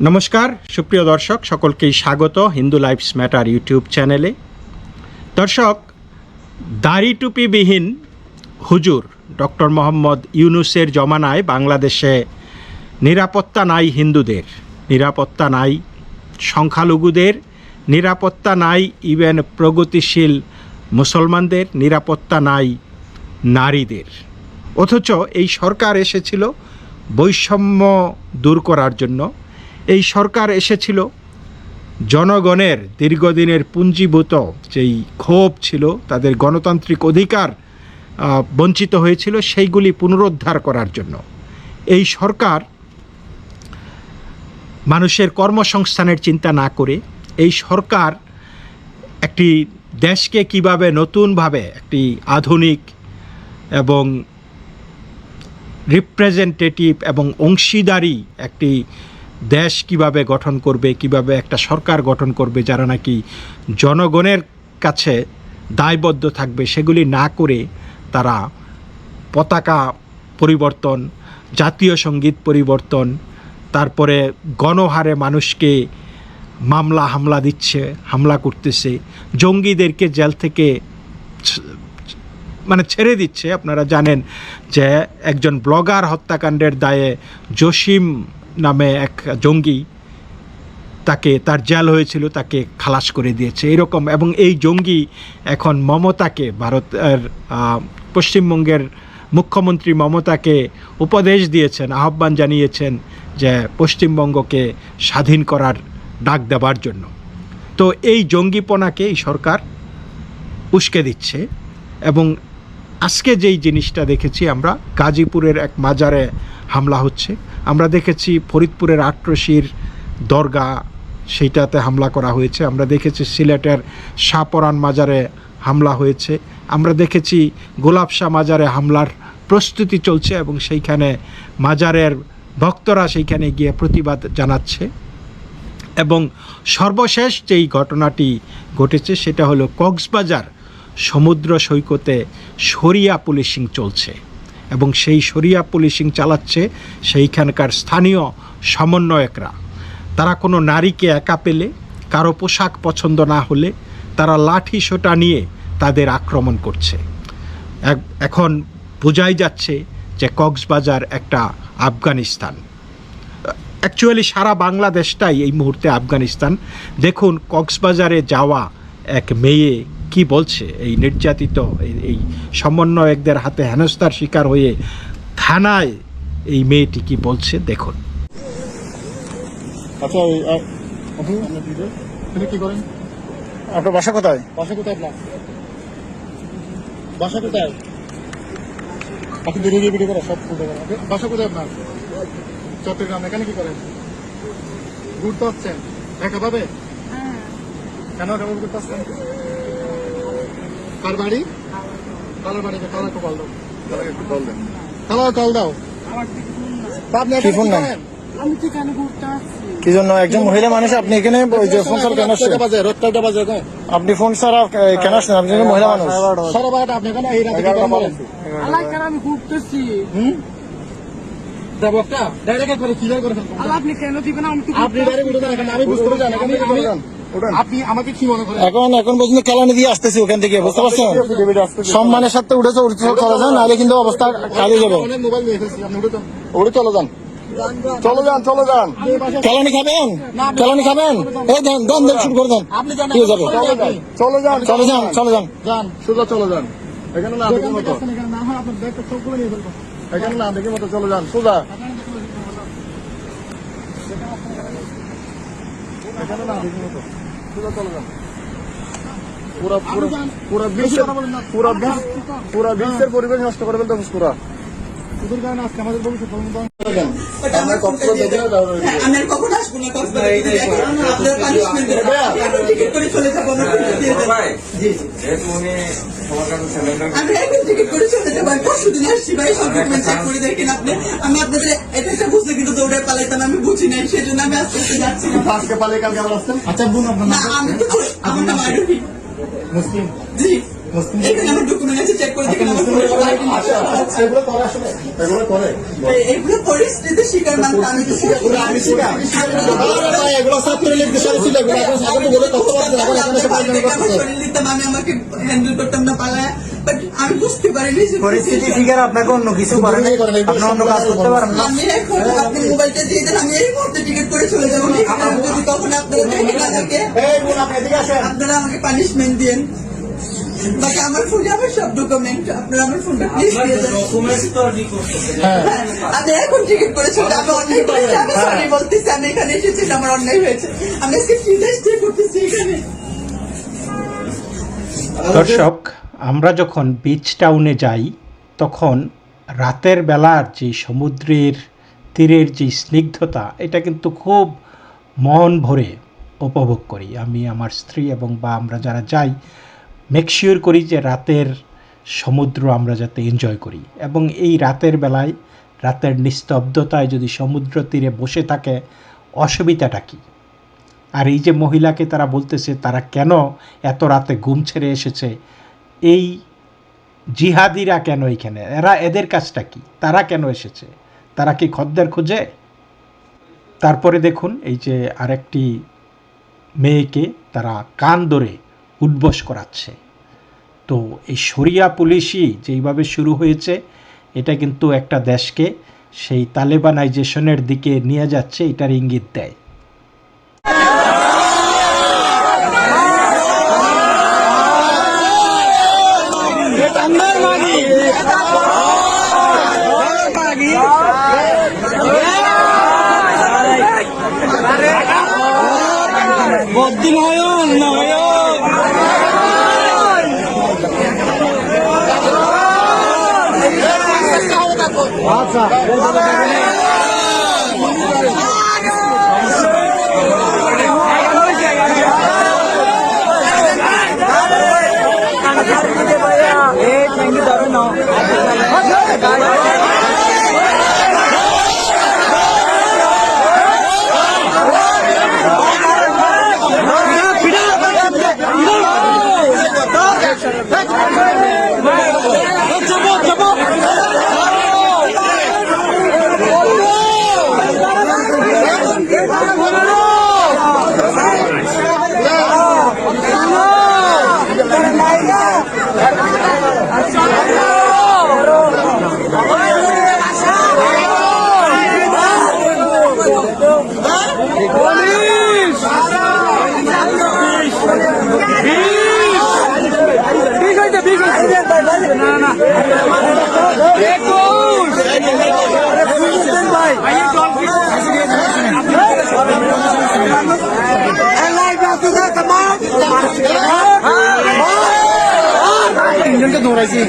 নমস্কার, সুপ্রিয় দর্শক, সকলকেই স্বাগত হিন্দু লাইফস ম্যাটার ইউটিউব চ্যানেলে। দর্শক, দাড়ি টুপিবিহীন হুজুর ডক্টর মোহাম্মদ ইউনুসের জমানায় বাংলাদেশে নিরাপত্তা নাই হিন্দুদের, নিরাপত্তা নাই সংখ্যালঘুদের, নিরাপত্তা নাই ইভেন প্রগতিশীল মুসলমানদের, নিরাপত্তা নাই নারীদের। অথচ এই সরকার এসেছিল বৈষম্য দূর করার জন্য। এই সরকার এসেছিল। জনগণের দীর্ঘদিনের পুঞ্জীভূত যেই ক্ষোভ ছিল, তাদের গণতান্ত্রিক অধিকার বঞ্চিত হয়েছিল, সেইগুলি পুনরুদ্ধার করার জন্য। এই সরকার মানুষের কর্মসংস্থানের চিন্তা না করে, এই সরকার একটি দেশকে কীভাবে নতুনভাবে একটি আধুনিক এবং রিপ্রেজেন্টেটিভ এবং অংশীদারি একটি দেশ কীভাবে গঠন করবে, কীভাবে একটা সরকার গঠন করবে যারা নাকি জনগণের কাছে দায়বদ্ধ থাকবে, সেগুলি না করে তারা পতাকা পরিবর্তন, জাতীয় সংগীত পরিবর্তন, তারপরে গণহারে মানুষকে মামলা, হামলা দিচ্ছে, হামলা করতেছে, জঙ্গিদেরকে জেল থেকে মানে ছেড়ে দিচ্ছে। আপনারা জানেন যে একজন ব্লগার হত্যাকাণ্ডের দায়ে জসিম নামে এক জঙ্গি তাকে, তার জেল হয়েছিল, তাকে খালাস করে দিয়েছে। এরকম, এবং এই জঙ্গি এখন মমতাকে ভারতের পশ্চিমবঙ্গের মুখ্যমন্ত্রী মমতাকে উপদেশ দিয়েছেন, আহ্বান জানিয়েছেন যে পশ্চিমবঙ্গকে স্বাধীন করার ডাক দেবার জন্য। তো এই জঙ্গিপনাকে এই সরকার উস্কে দিচ্ছে, এবং আজকে যেই জিনিসটা দেখেছি আমরা, গাজীপুরের এক মাজারে হামলা হচ্ছে। আমরা দেখেছি ফরিদপুরের আট্রসির দরগা, সেইটাতে হামলা করা হয়েছে। আমরা দেখেছি সিলেটের শাহপরান মাজারে হামলা হয়েছে। আমরা দেখেছি গোলাপশাহ মাজারে হামলার প্রস্তুতি চলছে এবং সেইখানে মাজারের ভক্তরা সেইখানে গিয়ে প্রতিবাদ জানাচ্ছে। এবং সর্বশেষ যেই ঘটনাটি ঘটেছে, সেটা হলো কক্সবাজার সমুদ্র সৈকতে শরিয়া পুলিশিং চলছে। এবং সেই শরিয়া পুলিশিং চালাচ্ছে সেইখানকার স্থানীয় সমন্বয়করা। তারা কোনো নারীকে একা পেলে, কারও পোশাক পছন্দ না হলে তারা লাঠি সোটা নিয়ে তাদের আক্রমণ করছে। এখন বোঝাই যাচ্ছে যে কক্সবাজার একটা আফগানিস্তান। অ্যাকচুয়ালি সারা বাংলাদেশটাই এই মুহূর্তে আফগানিস্তান। দেখুন, কক্সবাজারে যাওয়া এক মেয়ে কি বলছে? এই নির্যাতিত এই- এই সমন্বয়কদের হাতে হেনস্থার শিকার হয়ে থানায় এই মেয়েটি কি বলছে? দেখুন। আচ্ছা ওই আ, আপু কি করেন? আপনার বাসা কোথায়? বাসা কোথায় আপনার? বাসা কোথায়? আপনি বেরিয়ে গিয়ে ভিডিও করা সব ফুটে করা বাসা কোথায় আপনার? চট্টগ্রাম এখানে কি করেন? ঘুরতে হচ্ছেন একা পাবে কেন? পাবে ঘুরতে আসছেন? কার বাড়ি? কালার বাড়িতে কালার একটু কল দাও। কালার একটু কল দেন কালার কল দাও আপনি কি ফোন কি জন্য? একজন মহিলা মানুষ আপনি এখানে ফোন কেন আসছেন? আপনি ফোন স্যার কেন আসছেন? আপনি মহিলা মানুষ। সারা বারোটা আপনি এখানে এই রাতে কেন আমি ঘুরতেছি। হুম? ডাইরেক্ট করে ক্লিয়ার করে আপনি কেন দিবেন? আমি আপনি ডাইরেক্ট উঠে আমি বুঝতে পারছি আপনি আমাকে কি মনে করেন? এখন এখন পর্যন্ত কেলানি দিয়ে আসতেছি ওখান থেকে বুঝতে পারছেন? সম্মানের সাথে উঠেছে উঠে চলে যান নাহলে কিন্তু অবস্থা খালি যাবে। অনেক মোবাইল নিয়ে ফেলছি আপনি উঠে চলে। যান। চলে যান চলে যান। কেলানি খাবেন? কেলানি খাবেন? এই দেন দেন দেন শুরু করে দেন। চলে যান চলে যান চলে যান। চলে যান। যান। সোজা চলে যান। এখানে না দেখে মতো। না আপনার ব্যাগটা সবগুলো নিয়ে ফেলব। এখানে না দেখে মতো চলে যান। সোজা। এখানে না দেখে মতো। সোজা চলে যান পুরা পুরা পুরা বিশ্বের পুরা বিশ্ব পুরা বিশ্বের পরিবেশ নষ্ট করে ফেলতে হবে পুরা। আমরা কষ্ট দেখে আমি আর কখন আসব না আপনার পানিশমেন্ট টিকিট করে চলে যাব আমার ফিরে দিয়ে দেবো। জি জি। আমি এখন টিকিট করে চলে যাব। আমি পরশু দিন আসছি ভাই সব ডকুমেন্ট চেক করে দেখেন আপনি। আমি আপনাদের এটা বুঝতে কিন্তু দৌড়ে পালাইতাম আমি বুঝি নাই সেই জন্য আমি আস্তে আস্তে যাচ্ছি আজকে পালে কালকে আবার আসছেন? আচ্ছা বোন আপনার আমি তো আমার মুসলিম? জি। এখানে আমার ডকুমেন্ট আছে চেক করে দেখেন আমার পুরো আচ্ছা, আচ্ছা, এগুলো করে আসলে এগুলো করে এগুলো পরিস্থিতি শিকার মানুষ আমি তো আমি শিকার। এগুলো ছাত্রলীগ বিষয় ছিল এগুলো এখন সাধারণ বলে তথ্য পাচ্ছে এখন এখানে এসে পাইকারি করতেছে শরীর দিতাম আমি আমাকে হ্যান্ডেল করতাম না পালায়। আমি বুঝতে পারিনি পরিস্থিতি শিকার আপনাকে অন্য কিছু করেন নাই, আপনি অন্য কাজ করতে পারেন না। আমি এখন আপনি মোবাইলটা দিয়ে দেন আমি এই মুহূর্তে টিকিট করে চলে যাব। যদি তখন আপনারা দেখে না থাকে এই বোন, আপনি এদিকে আসেন। আপনারা আমাকে পানিশমেন্ট দিন বাকি আমার ফোনে আমার সব ডকুমেন্ট আপনারা আমার ফোনটা প্লিজ দিয়ে দেন। হ্যাঁ, আমি এখন টিকিট করে চলে আমি অন্যায় করেছি আমি সরি বলতেছি আমি এখানে এসেছি আমার অন্যায় হয়েছে। আমি আজকে স্টে করতেছি এখানে। দর্শক আমরা যখন বিচ টাউনে যাই তখন রাতের বেলার যে সমুদ্রের তীরের যে স্নিগ্ধতা এটা কিন্তু খুব মন ভরে উপভোগ করি। আমি আমার স্ত্রী এবং বা আমরা যারা যাই মেকশিওর করি যে রাতের সমুদ্র আমরা যাতে এনজয় করি। এবং এই রাতের বেলায়, রাতের নিস্তব্ধতায় যদি সমুদ্র তীরে বসে থাকে, অসুবিধাটা কী? আর এই যে মহিলাকে তারা বলতেছে, তারা কেন এত রাতে ঘুম ছেড়ে এসেছে? এই জিহাদিরা কেন এখানে? এরা এদের কাজটা কি? তারা কেন এসেছে? তারা কি খদ্দের খুঁজে? তারপরে দেখুন, এই যে আরেকটি মেয়েকে তারা কান ধরে উঠবস করাচ্ছে। তো এই শরিয়া পুলিশই যেইভাবে শুরু হয়েছে, এটা কিন্তু একটা দেশকে সেই তালেবানাইজেশনের দিকে নিয়ে যাচ্ছে, এটার ইঙ্গিত দেয়। সমস্যা তিনজনকে দৌড়াইছি।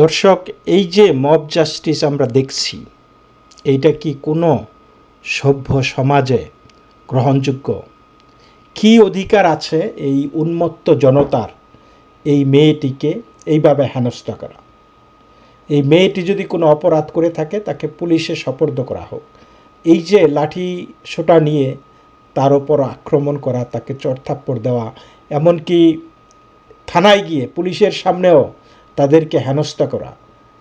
দর্শক, এই যে মব জাস্টিস আমরা দেখছি, এইটা কি কোনো সভ্য সমাজে গ্রহণযোগ্য? কি অধিকার আছে এই উন্মত্ত জনতার, এই মেয়েটিকে এইভাবে হেনস্থা করা? এই মেয়েটি যদি কোনো অপরাধ করে থাকে, তাকে পুলিশে সপর্দ করা হোক। এই যে লাঠি সোটা নিয়ে তার ওপর আক্রমণ করা, তাকে চড়থাপ্পড় দেওয়া, এমনকি থানায় গিয়ে পুলিশের সামনেও তাদেরকে হেনস্থা করা,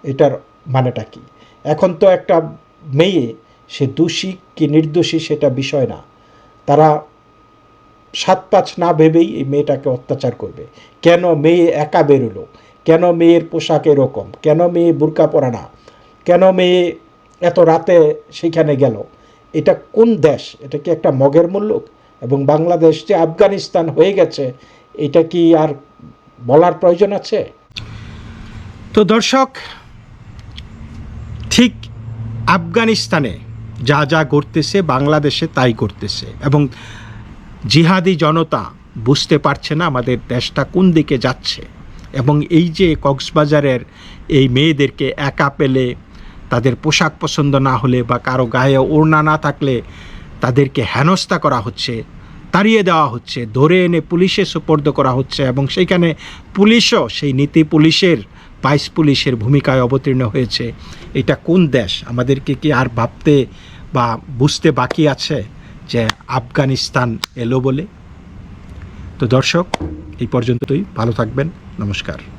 এটার মানেটা কি? এখন তো একটা মেয়ে, সে দোষী কি নির্দোষী সেটা বিষয় না। তারা সাত পাঁচ না ভেবেই এই মেয়েটাকে অত্যাচার করবে। কেন মেয়ে একা বেরোলো? কেন মেয়ের পোশাক এরকম? কেন মেয়ে বুরকা পরা না? কেন মেয়ে এত রাতে সেখানে গেল? এটা কোন দেশ? এটা কি একটা মগের মুল্লুক? এবং বাংলাদেশ যে আফগানিস্তান হয়ে গেছে, এটা কি আর বলার প্রয়োজন আছে? তো দর্শক, ঠিক আফগানিস্তানে যা যা ঘটতেছে বাংলাদেশে তাই করতেছে এবং জিহাদি জনতা বুঝতে পারছে না আমাদের দেশটা কোন দিকে যাচ্ছে এবং এই যে কক্সবাজারের এই মেয়েদেরকে একা পেলে, তাদের পোশাক পছন্দ না হলে বা কারও গায়ে ওড়না না থাকলে তাদেরকে হেনস্থা করা হচ্ছে, তাড়িয়ে দেওয়া হচ্ছে, ধরে এনে পুলিশে সুপর্দ করা হচ্ছে এবং সেইখানে পুলিশও সেই নীতি পুলিশের পাইস পুলিশের ভূমিকায় অবতীর্ণ হয়েছে। এটা কোন দেশ? আমাদেরকে কি আর ভাবতে বা বুঝতে বাকি আছে যে আফগানিস্তান এলো বলে? তো দর্শক, এই পর্যন্তই। ভালো থাকবেন। নমস্কার।